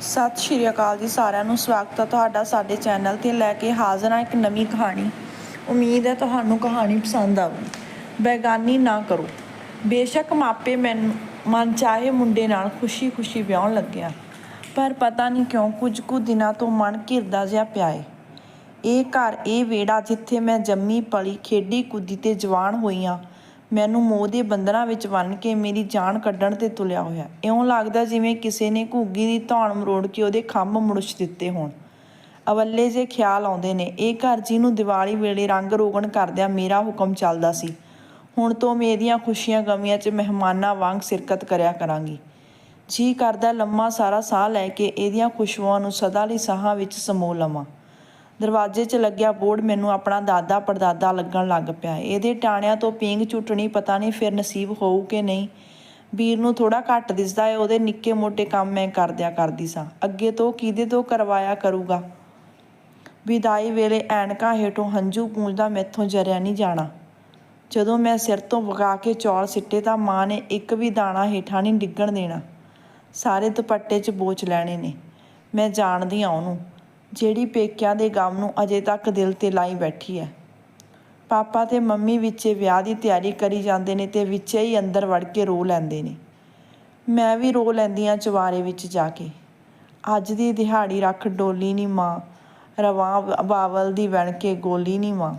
ਸਤਿ ਸ਼੍ਰੀ ਅਕਾਲ ਜੀ ਸਾਰਿਆਂ ਨੂੰ, ਸਵਾਗਤ ਹੈ ਤੁਹਾਡਾ ਸਾਡੇ ਚੈਨਲ ਤੇ ਲੈ ਕੇ ਹਾਜ਼ਰ ਹਾਂ ਇੱਕ ਨਵੀਂ ਕਹਾਣੀ। ਉਮੀਦ ਹੈ ਤੁਹਾਨੂੰ ਕਹਾਣੀ ਪਸੰਦ ਆਵੇ ਬੇਗਾਨੀ ਨਾ ਕਰੋ। ਬੇਸ਼ੱਕ ਮਾਪੇ ਮੈਨੂੰ ਮਨ ਚਾਹੇ ਮੁੰਡੇ ਨਾਲ ਖੁਸ਼ੀ-ਖੁਸ਼ੀ ਵਿਆਹਣ ਲੱਗਿਆ। ਪਰ ਪਤਾ ਨਹੀਂ ਕਿਉਂ ਕੁਝ ਕੁ ਦਿਨਾਂ ਤੋਂ ਮਨ ਘਿਰਦਾ ਜਿਹਾ ਪਿਆ ਏ। ਇਹ ਘਰ, ਇਹ ਵਿਹੜਾ ਜਿੱਥੇ ਮੈਂ ਜੰਮੀ ਪਲੀ ਖੇਡੀ ਕੁੱਦੀ ਤੇ ਜਵਾਨ ਹੋਈ ਹਾਂ ਮੈਨੂੰ ਮੋਹ ਦੇ ਬੰਧਨਾਂ ਵਿੱਚ ਬੰਨ੍ਹ ਕੇ ਮੇਰੀ ਜਾਨ ਕੱਢਣ ਤੇ ਤੁਲਿਆ ਹੋਇਆ। ਇਉਂ ਲੱਗਦਾ ਜਿਵੇਂ ਕਿਸੇ ਨੇ ਘੁੱਗੀ ਦੀ ਧੌਣ ਮਰੋੜ ਕੇ ਉਹਦੇ ਖੰਭ ਮੁੜਛ ਦਿੱਤੇ ਹੋਣ। ਅਵੱਲੇ ਜੇ ਖਿਆਲ ਆਉਂਦੇ ਨੇ, ਇਹ ਘਰ ਜਿਹਨੂੰ ਦੀਵਾਲੀ ਵੇਲੇ ਰੰਗ ਰੋਗਣ ਕਰਦਿਆਂ ਮੇਰਾ ਹੁਕਮ ਚੱਲਦਾ ਸੀ। ਹੁਣ ਤੋਂ ਮੇਰੀਆਂ ਖੁਸ਼ੀਆਂ ਗਮੀਆਂ 'ਚ ਮਹਿਮਾਨਾਂ ਵਾਂਗ ਸਿਰਕਤ ਕਰਿਆ ਕਰਾਂਗੀ। ਜੀ ਕਰਦਾ ਲੰਮਾ ਸਾਰਾ ਸਾਹ ਲੈ ਕੇ ਇਹਦੀਆਂ ਖੁਸ਼ਬੂਆਂ ਨੂੰ ਸਦਾ ਲਈ ਸਾਹਾਂ ਵਿੱਚ ਸਮੋ ਲਵਾਂ। ਦਰਵਾਜ਼ੇ 'ਚ ਲੱਗਿਆ ਬੋਰਡ ਮੈਨੂੰ ਆਪਣਾ ਦਾਦਾ ਪੜਦਾਦਾ ਲੱਗਣ ਲੱਗ ਪਿਆ। ਇਹਦੇ ਟਾਣਿਆਂ ਤੋਂ ਪੀਂਗ ਝੁੱਟਣੀ ਪਤਾ ਨਹੀਂ ਫਿਰ ਨਸੀਬ ਹੋਊ ਕਿ ਨਹੀਂ। ਵੀਰ ਨੂੰ ਥੋੜਾ ਘੱਟ ਦਿਸਦਾ ਏ ਉਹਦੇ ਨਿੱਕੇ ਮੋਟੇ ਕੰਮ ਮੈਂ ਕਰਦਿਆ ਕਰਦੀ ਸਾਂ। ਅੱਗੇ ਤੋਂ ਕਿਹਦੇ ਤੋਂ ਕਰਵਾਇਆ ਕਰੂਗਾ? ਵਿਦਾਈ ਵੇਲੇ ਐਨਕਾਂ ਹੇਠੋਂ ਹੰਝੂ ਪੂੰਝਦਾ ਮੈਥੋਂ ਜਰਿਆ ਨਹੀਂ ਜਾਣਾ। ਜਦੋਂ ਮੈਂ ਸਿਰ ਤੋਂ ਵਗਾ ਕੇ ਚੌਲ ਸਿੱਟੇ ਤਾਂ ਮਾਂ ਨੇ ਇੱਕ ਵੀ ਦਾਣਾ ਹੇਠਾਂ ਨਹੀਂ ਡਿੱਗਣ ਦੇਣਾ। ਸਾਰੇ ਦੁਪੱਟੇ 'ਚ ਬੋਚ ਲੈਣੇ ਨੇ। ਮੈਂ ਜਾਣਦੀ ਆ ਉਹਨੂੰ। ਜਿਹੜੀ ਪੇਕਿਆਂ ਦੇ ਗਮ ਨੂੰ ਅਜੇ ਤੱਕ ਦਿਲ ਤੇ ਲਾਈ ਬੈਠੀ ਹੈ। ਪਾਪਾ ਤੇ ਮੰਮੀ ਵਿੱਚੇ ਵਿਆਹ ਦੀ ਤਿਆਰੀ ਕਰੀ ਜਾਂਦੇ ਨੇ ਤੇ ਵਿੱਚੇ ਹੀ ਅੰਦਰ ਵੜ ਕੇ ਰੋ ਲੈਂਦੇ ਨੇ। ਮੈਂ ਵੀ ਰੋ ਲੈਂਦੀ ਆ ਚਵਾਰੇ ਵਿੱਚ ਜਾ ਕੇ। ਅੱਜ ਦੀ ਦਿਹਾੜੀ ਰੱਖ ਡੋਲੀ ਨਹੀਂ ਮਾਂ, ਰਵਾਂ ਬਾਵਲ ਦੀ ਬਣ ਕੇ ਗੋਲੀ ਨਹੀਂ ਮਾਂ।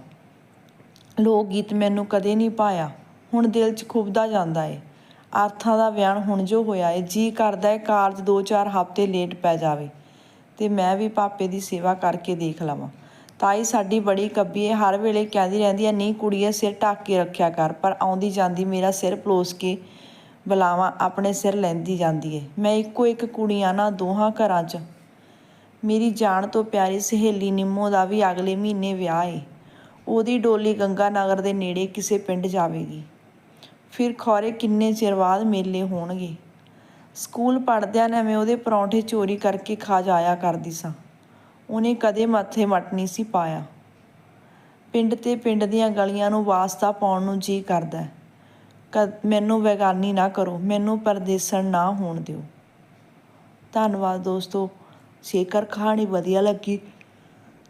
ਲੋਕ ਗੀਤ ਮੈਨੂੰ ਕਦੇ ਨਹੀਂ ਪਾਇਆ, ਹੁਣ ਦਿਲ 'ਚ ਖੁਬਦਾ ਜਾਂਦਾ ਏ। ਆਰਥਾਂ ਦਾ ਵਿਆਹ ਹੁਣ ਜੋ ਹੋਇਆ ਏ ਜੀ ਕਰਦਾ ਏ ਕਾਰਜ 2-4 ਹਫ਼ਤੇ ਲੇਟ ਪੈ ਜਾਵੇ। ਤੇ ਮੈਂ ਵੀ ਪਾਪੇ ਦੀ ਸੇਵਾ ਕਰਕੇ ਦੇਖ ਲਵਾਂ। ਤਾਈ ਸਾਡੀ ਬੜੀ ਕੱਬੀ ਏ, ਹਰ ਵੇਲੇ ਕਹਿੰਦੀ ਰਹਿੰਦੀ ਹੈ ਨਹੀਂ ਕੁੜੀਏ, ਸਿਰ ਢੱਕ ਕੇ ਰੱਖਿਆ ਕਰ, ਪਰ ਆਉਂਦੀ ਜਾਂਦੀ ਮੇਰਾ ਸਿਰ ਪਲੋਸ ਕੇ ਬੁਲਾਵਾਂ, ਆਪਣੇ ਸਿਰ ਲੈਂਦੀ ਜਾਂਦੀ ਹੈ ਮੈਂ ਇੱਕੋ ਇੱਕ ਕੁੜੀ ਆ ਨਾ ਦੋਹਾਂ ਘਰਾਂ 'ਚ। ਮੇਰੀ ਜਾਨ ਤੋਂ ਪਿਆਰੀ ਸਹੇਲੀ ਨਿੰਮੋ ਦਾ ਵੀ ਅਗਲੇ ਮਹੀਨੇ ਵਿਆਹ ਏ। ਉਹਦੀ ਡੋਲੀ ਗੰਗਾ ਨਗਰ ਦੇ ਨੇੜੇ ਕਿਸੇ ਪਿੰਡ ਜਾਵੇਗੀ। ਫਿਰ ਖੌਰੇ ਕਿੰਨੇ ਚਿਰ ਬਾਅਦ ਮੇਲੇ ਹੋਣਗੇ। ਸਕੂਲ ਪੜ੍ਹਦਿਆਂ ਨੇ ਮੈਂ ਉਹਦੇ ਪਰੌਂਠੇ ਚੋਰੀ ਕਰਕੇ ਖਾ ਜਾਇਆ ਕਰਦੀ ਸਾਂ। ਉਹਨੇ ਕਦੇ ਮੱਥੇ ਮੱਟ ਨਹੀਂ ਸੀ ਪਾਇਆ। ਪਿੰਡ ਤੇ ਪਿੰਡ ਦੀਆਂ ਗਲੀਆਂ ਨੂੰ ਵਾਸਤਾ ਪਾਉਣ ਨੂੰ ਜੀ ਕਰਦਾ ਹੈ। ਕਦ ਮੈਨੂੰ ਵੈਗਾਨੀ ਨਾ ਕਰੋ, ਮੈਨੂੰ ਪਰਦੇਸਣ ਨਾ ਹੋਣ ਦਿਓ। ਧੰਨਵਾਦ ਦੋਸਤੋ ਜੇਕਰ ਕਹਾਣੀ ਵਧੀਆ ਲੱਗੀ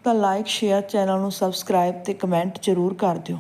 ਤਾਂ ਲਾਈਕ ਸ਼ੇਅਰ ਚੈਨਲ ਨੂੰ ਸਬਸਕ੍ਰਾਈਬ ਤੇ ਕਮੈਂਟ ਜ਼ਰੂਰ ਕਰ ਦਿਓ।